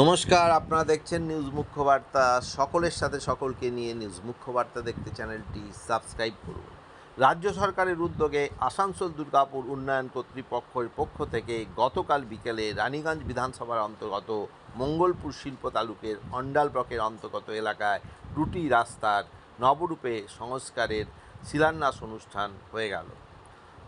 নমস্কার, আপনারা দেখছেন নিউজ মুখ্য বার্তা সকলের সাথে সকলকে নিয়ে নিউজ মুখ্য বার্তা দেখতে চ্যানেলটি সাবস্ক্রাইব করুন। রাজ্য সরকারের উদ্যোগে আসানসোল দুর্গাপুর উন্নয়ন কর্তৃপক্ষের পক্ষ থেকে গতকাল বিকেলে রানীগঞ্জ বিধানসভার অন্তর্গত মঙ্গলপুর শিল্প তালুকের অন্ডাল ব্লকের অন্তর্গত এলাকায় দুটি রাস্তার নবরূপে সংস্কারের শিলান্যাস অনুষ্ঠান হয়ে গেল।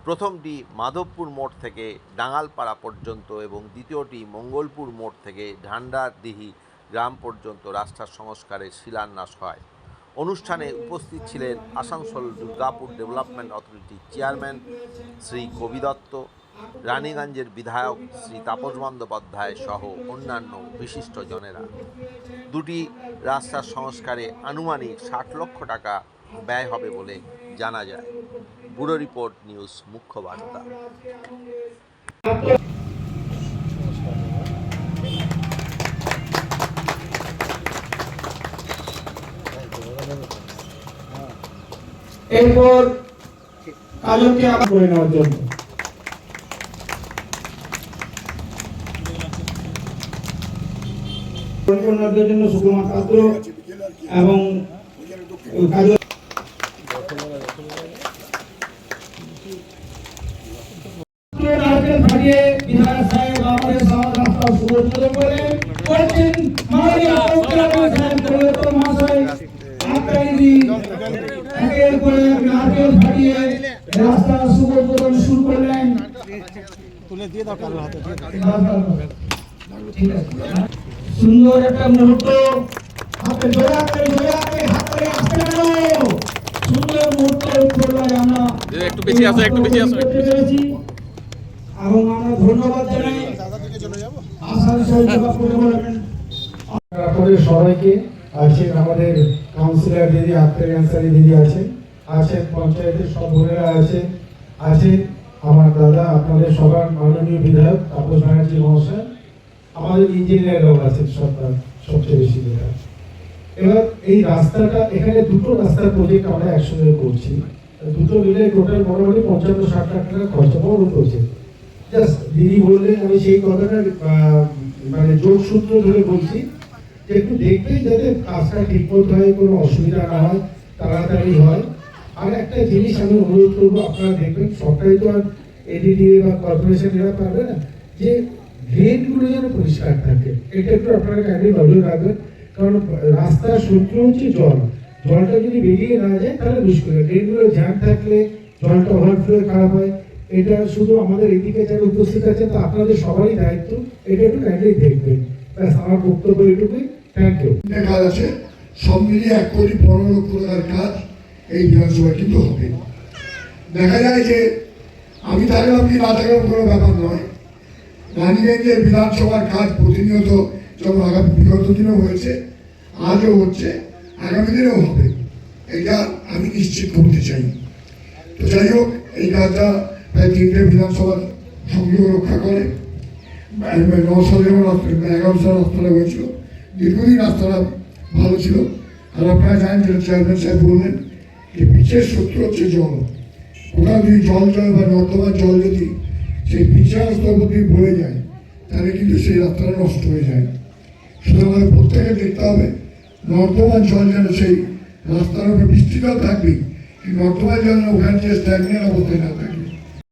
প্রথমটি মাধবপুর মোড় থেকে ডাঙ্গালপাড়া পর্যন্ত এবং দ্বিতীয়টি মঙ্গলপুর মোড় থেকে ঢান্ডারদিহি গ্রাম পর্যন্ত রাস্তার সংস্কারের শিলান্যাস হয়। অনুষ্ঠানে উপস্থিত ছিলেন আসানসোল দুর্গাপুর ডেভেলপমেন্ট অথরিটির চেয়ারম্যান শ্রী কবি দত্ত রানীগঞ্জের বিধায়ক শ্রী তাপস বন্দ্যোপাধ্যায় সহ অন্যান্য বিশিষ্ট জনেরা। দুটি রাস্তার সংস্কারে আনুমানিক ষাট লক্ষ টাকা ব্যয় হবে বলে জানা যায়। ব্যুরো রিপোর্ট নিউজ মুখ্য বার্তা এরপর কাজলকে করে নেওয়ার জন্য। জন্য এবং ফাটিয়ে বিধায়ক সাহেব আমাদের সমাজ রাস্তা সুরক্ষিত করে করছেন। মাননীয় মুখ্যমন্ত্রী সাহেব পরিবর্তন মহাশয় আপনারই একের পর নারকেল ফাটিয়ে রাস্তা শুভ শুরু করলেন ঠিক আছে। সুন্দর একটা মুহূর্ত। হাতে করে আসতে সুন্দর মুহূর্ত আমরা। একটু বেশি আসো, একটু বেশি আসো, একটু বেশি। এবং আমরা ধন্যবাদ জানাই। আসানসোল ডেভেলপমেন্ট আপনাদের সবাইকে, আছেন আমাদের কাউন্সিলর দিদি আক্তার আনসারি দিদি আছেন আছেন পঞ্চায়েতের সব বোনেরা আছেন আছেন আমার দাদা, আপনাদের সবার মাননীয় বিধায়ক তাপস ব্যানার্জি মহাশয়, আমাদের ইঞ্জিনিয়াররাও আছেন সরকার সবচেয়ে বেশি যেটা এবার এই রাস্তাটা, এখানে দুটো রাস্তার প্রজেক্ট আমরা একসঙ্গে করছি। দুটো মিলে টোটাল মোটামুটি পঞ্চান্ন ষাট লাখ টাকা খরচা, বড় প্রজেক্ট দিদি বললেন, আমি সেই কথাটা মানে যোগসূত্র ধরে বলছি যে একটু দেখবেন যাতে কাজটা ঠিক মতো হয়, কোনো অসুবিধা না হয়, তাড়াতাড়ি হয়। আর একটা জিনিস আমি অনুরোধ করব, আপনারা দেখবেন সবটাই তো আর এডিডিএ বা কর্পোরেশন এরা পারবে না, যে ড্রেনগুলো যেন পরিষ্কার থাকে। এটা একটু আপনারা কাইন্ডলি নজর রাখবেন, কারণ রাস্তার শত্রু হচ্ছে জল। জলটা যদি বেরিয়ে না যায়, তাহলে মুশকিল ড্রেনগুলো জ্যাম থাকলে জলটা ওভারফ্লো খারাপ হয়। এটা শুধু আমাদের এদিকে যারা উপস্থিত আছে তা আপনাদের সবারই দায়িত্ব, এটা একটু কাইন্ডলি দেখবেন। ব্যাস, আমার বক্তব্য এটুকুই। থ্যাংক ইউ কাজ আছে, সব মিলিয়ে এক কোটি পনেরো লক্ষ টাকার কাজ এই বিধানসভায় কিন্তু হবে। দেখা যায় যে আমি থাকলাম কি না থাকলাম কোনো ব্যাপার নয়। রানীগঞ্জের বিধানসভার কাজ প্রতিনিয়ত যেমন আগামী বিগত দিনেও হয়েছে, আজও হচ্ছে, আগামী দিনেও হবে। এটা আমি নিশ্চিত করতে চাই। তো যাই হোক, এই কাজটা প্রায় তিনটে বিধানসভার সংযোগ রক্ষা করে। ন সালে এগারো সালে রাস্তাটা হয়েছিল। দীর্ঘদিন রাস্তাটা ভালো ছিল। আর আপনারা জানেন যেটা চেয়ারম্যান সাহেব বললেন যে পিচের শত্রু হচ্ছে জল। কোথাও যদি জল জল বা নর্দমার জল যদি সেই পিচের রাস্তার দিয়ে বয়ে যায়, তাহলে কিন্তু সেই রাস্তাটা নষ্ট হয়ে যায়। সুতরাং আমাদের প্রত্যেকে দেখতে হবে, নর্দমার জল যেন সেই রাস্তার উপরে বৃষ্টি জল থাকবে, নর্দমার জল ওখানে যে স্ট্যাগনেট অবস্থায় না থাকে।